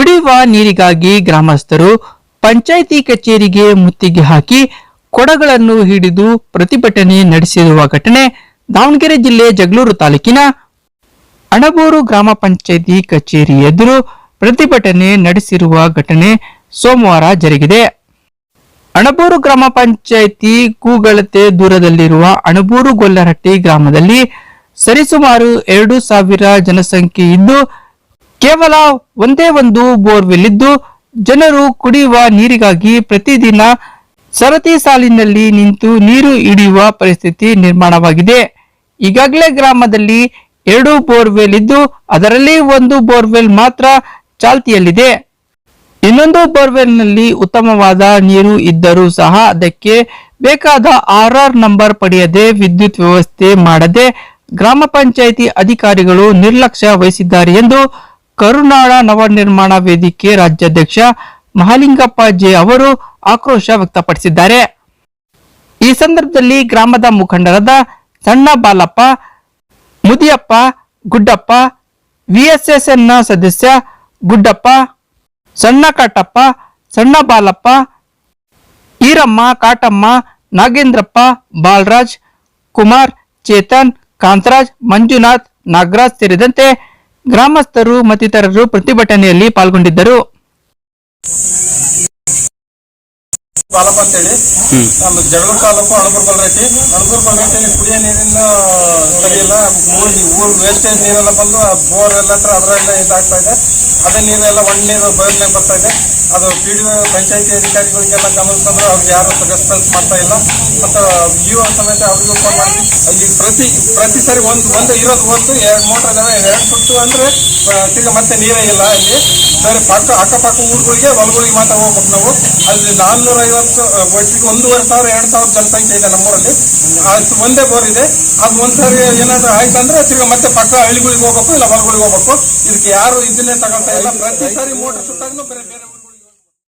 ಕುಡಿಯುವ ನೀರಿಗಾಗಿ ಗ್ರಾಮಸ್ಥರು ಪಂಚಾಯಿತಿ ಕಚೇರಿಗೆ ಮುತ್ತಿಗೆ ಹಾಕಿ ಕೊಡಗಳನ್ನು ಹಿಡಿದು ಪ್ರತಿಭಟನೆ ನಡೆಸಿರುವ ಘಟನೆ ದಾವಣಗೆರೆ ಜಿಲ್ಲೆ ಜಗಳೂರು ತಾಲೂಕಿನ ಅಣಬೂರು ಗ್ರಾಮ ಪಂಚಾಯಿತಿ ಕಚೇರಿ ಎದುರು ಪ್ರತಿಭಟನೆ ನಡೆಸಿರುವ ಘಟನೆ ಸೋಮವಾರ ಜರುಗಿದೆ. ಅಣಬೂರು ಗ್ರಾಮ ಪಂಚಾಯಿತಿ ಕೂಗಳತೆ ದೂರದಲ್ಲಿರುವ ಅಣಬೂರು ಗೊಲ್ಲರಹಟ್ಟಿ ಗ್ರಾಮದಲ್ಲಿ ಸರಿಸುಮಾರು ಎರಡು ಸಾವಿರ ಜನಸಂಖ್ಯೆ ಇದ್ದು ಕೇವಲ ಒಂದೇ ಒಂದು ಬೋರ್ವೆಲ್ ಇದ್ದು ಜನರು ಕುಡಿಯುವ ನೀರಿಗಾಗಿ ಪ್ರತಿದಿನ ಸರತಿ ಸಾಲಿನಲ್ಲಿ ನಿಂತು ನೀರು ಹಿಡಿಯುವ ಪರಿಸ್ಥಿತಿ ನಿರ್ಮಾಣವಾಗಿದೆ. ಈಗಾಗಲೇ ಗ್ರಾಮದಲ್ಲಿ ಎರಡು ಬೋರ್ವೆಲ್ ಇದ್ದು ಅದರಲ್ಲಿ ಒಂದು ಬೋರ್ವೆಲ್ ಮಾತ್ರ ಚಾಲ್ತಿಯಲ್ಲಿದೆ. ಇನ್ನೊಂದು ಬೋರ್ವೆಲ್ನಲ್ಲಿ ಉತ್ತಮವಾದ ನೀರು ಇದ್ದರೂ ಸಹ ಅದಕ್ಕೆ ಬೇಕಾದ ಆರ್ ಆರ್ ನಂಬರ್ ಪಡೆಯದೆ ವಿದ್ಯುತ್ ವ್ಯವಸ್ಥೆ ಮಾಡದೆ ಗ್ರಾಮ ಪಂಚಾಯಿತಿ ಅಧಿಕಾರಿಗಳು ನಿರ್ಲಕ್ಷ್ಯ ವಹಿಸಿದ್ದಾರೆ ಎಂದು ಕರುನಾಡ ನವನಿರ್ಮಾಣ ವೇದಿಕೆ ರಾಜ್ಯಾಧ್ಯಕ್ಷ ಮಹಾಲಿಂಗಪ್ಪ ಜೆ ಅವರು ಆಕ್ರೋಶ ವ್ಯಕ್ತಪಡಿಸಿದ್ದಾರೆ. ಈ ಸಂದರ್ಭದಲ್ಲಿ ಗ್ರಾಮದ ಮುಖಂಡರಾದ ಸಣ್ಣ ಬಾಲಪ್ಪ, ಮುದಿಯಪ್ಪ, ಗುಡ್ಡಪ್ಪ, ವಿಎಸ್ಎಸ್ಎನ್ನ ಸದಸ್ಯ ಗುಡ್ಡಪ್ಪ, ಸಣ್ಣ ಕಾಟಪ್ಪ, ಸಣ್ಣ ಬಾಲಪ್ಪ, ಈರಮ್ಮ, ಕಾಟಮ್ಮ, ನಾಗೇಂದ್ರಪ್ಪ, ಬಾಲರಾಜ್, ಕುಮಾರ್, ಚೇತನ್, ಕಾಂತರಾಜ್, ಮಂಜುನಾಥ್, ನಾಗರಾಜ್ ಸೇರಿದಂತೆ ಗ್ರಾಮಸ್ಥರು ಮತ್ತಿತರರು ಪ್ರತಿಭಟನೆಯಲ್ಲಿ ಪಾಲ್ಗೊಂಡಿದ್ದರು. ಬಾಲಪ್ಪ ಅಂತೇಳಿ ನಮ್ಮ ಜಗಳೂರು ತಾಲೂಕು ಅಣಬೂರು ಕೊಲ್ರೈತಿ ಅಣಬೂರು ಕೊಲ್ರೈತಿಯಲ್ಲಿ ಕುಡಿಯೋ ನೀರಿನ ಸರಿಯಿಲ್ಲ ಊರ್ ಊರ್ ವೇಸ್ಟೇಜ್ ನೀರೆಲ್ಲ ಬಂದು ಆ ಬೋರ್ ಎಲ್ಲ ಹತ್ರ ಅದರೆಲ್ಲ ಇದಾಗ್ತಾ ಇದೆ. ಅದೇ ನೀರೆಲ್ಲ ಒಣ ನೀರು ಬಯಲಿಗೆ ಬರ್ತಾ ಇದೆ. ಅದು ಪಿ ಡಿ ಪಂಚಾಯತಿ ಅಧಿಕಾರಿಗಳಿಗೆಲ್ಲ ಗಮನಿಸಿದ್ರೆ ಅವ್ರಿಗೆ ಯಾರು ರೆಸ್ಪಾನ್ಸ್ ಮಾಡ್ತಾ ಇಲ್ಲ. ಮತ್ತು ಯುವ ಸಮೇತ ಅವ್ರಿಗೂ ಫೋನ್ ಮಾಡಿ. ಅಲ್ಲಿ ಪ್ರತಿ ಪ್ರತಿ ಸರಿ ಒಂದು ಒಂದು ಇರೋದು ಒಂದು ಎರಡು ಮೋಟರ್ ಇದಾವೆ. ಎರಡು ಸುತ್ತು ಅಂದ್ರೆ ತಿರ್ಗಿ ಮತ್ತೆ ನೀರೇ ಇಲ್ಲ ಅಲ್ಲಿ. ಸರಿ ಪಕ್ಕ ಅಕ್ಕಪಕ್ಕ ಊರುಗಳಿಗೆ ಹೊಲಗಳಿಗೆ ಮಾತ್ರ ಹೋಗ್ಬೇಕು ನಾವು. ಅಲ್ಲಿ ನಾನ್ನೂರ ಒಟ್ಟಿಗೆ ಒಂದೂವರೆ ಸಾವಿರ, ಎರಡು ಸಾವಿರ ಜನಸಂಖ್ಯೆ ಇದೆ ನಮ್ಮೂರಲ್ಲಿ. ಅದು ಒಂದೇ ಬೋರ್ ಇದೆ. ಅದು ಒಂದ್ಸರಿ ಏನಾದ್ರೂ ಆಯ್ತು ಅಂದ್ರೆ ತಿರ್ಗಾ ಮತ್ತೆ ಪಕ್ಕ ಹಳ್ಳಿಗಳಿಗೆ ಹೋಗ್ಬೇಕು, ಇಲ್ಲ ಹೊಲಗಳಿಗೆ ಹೋಗ್ಬೇಕು. ಇದಕ್ಕೆ ಯಾರು ಇದನ್ನೇ ತಗೊಳ್ತಾ ಇಲ್ಲ. ಪ್ರತಿ ಸಾರಿ ಮೋಟರ್ ಸುತ್ತಾಗ್ಲೂ ಬೇರೆ ಬೇರೆ